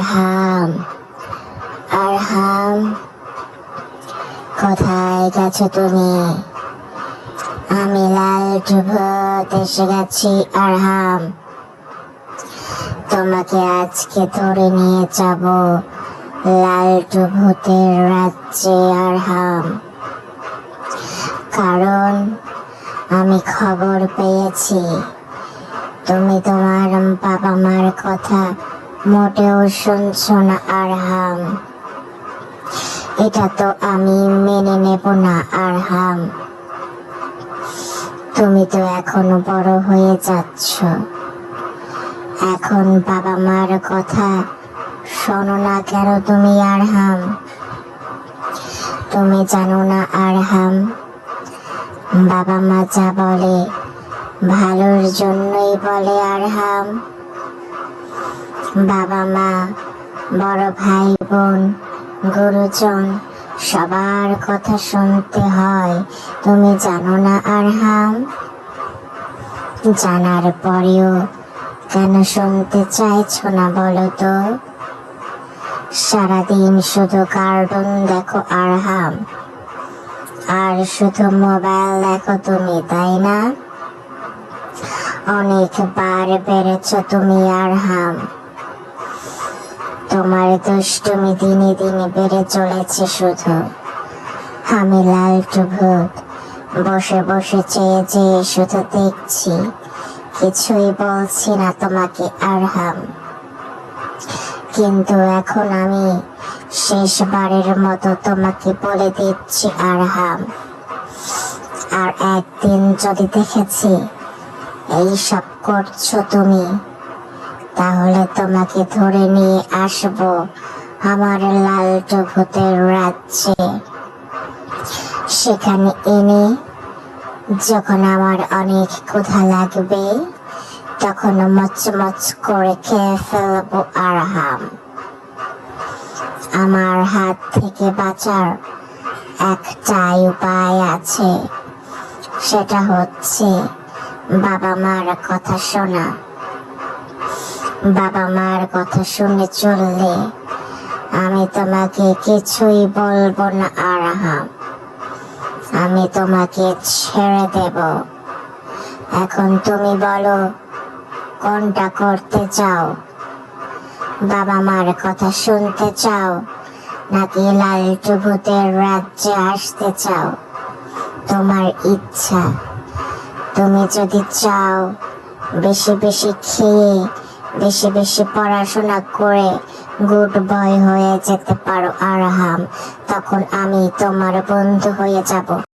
আরহাম আরহাম কোথায় গেছো তুমি? আমি লাল ভূত এসে গেছি তোমাকে আজকে ধরে নিয়ে যাব লাল ভূতের রাজ্যে আরহাম। কারণ আমি খবর পেয়েছি। তুমি তোমার বাবা মার কথা মোটেও শুনছো না, আরহাম। এটা তো আমি মেনে নেব না, আরহাম। তুমি তো এখনও বড় হয়ে যাচ্ছ। এখন বাবা মার কথা শোনো না কেন তুমি, আরহাম? তুমি জানো না, আরহাম, বাবা মা যা বলে ভালোর জন্যই বলে, আরহাম। বাবা মা বড় ভাই বোন গুরুজন, সবার কথা শুনতে হয়। তুমি জানো না, আরহাম? জানার পরেও কেন শুনতে চাইছো না বলো তো? সারাদিন শুধু কার্টুন দেখো, আরহাম। আর শুধু মোবাইল দেখো তুমি, তাই না? অনেকবার বেড়েছ তুমি, আরহাম। তোমার দুষ্টুমি দিনে দিনে বেড়ে চলেছে শুধু। আমি লালটু ভূত বসে বসে চেয়ে চেয়ে শুধু দেখছি, কিছুই বলছি না তোমাকে আরহাম। কিন্তু এখন আমি শেষবারের মতো তোমাকে বলে দিচ্ছি আরহাম। আর একদিন যদি দেখেছি এই সব করছ তুমি তাহলে তোমাকে ধরে নিয়ে আসব আমার লাল ভূতের রাজ্যে। সেখানে এনে যখন আমার অনেক ক্ষুধা লাগবে, তখন মচমচ করে খেয়ে ফেলব আরহাম। আমার হাত থেকে বাঁচার একটাই উপায় আছে, সেটা হচ্ছে বাবা মার কথা শোনা। বাবা মার কথা শুনে চললে আমি তোমাকে কিছুই বলব না, আরহাম। আমি তোমাকে ছেড়ে দেব। এখন তুমি বলো, কোনটা করতে চাও? বাবা মার কথা শুনতে চাও, নাকি লালটু ভূতের রাজ্যে আসতে চাও? তোমার ইচ্ছা। তুমি যদি চাও, বেশি বেশি খেয়ে বেশি বেশি পড়াশোনা করে গুড বয় হয়ে যেতে পারো, আরহাম। তখন আমি তোমার বন্ধু হয়ে যাব।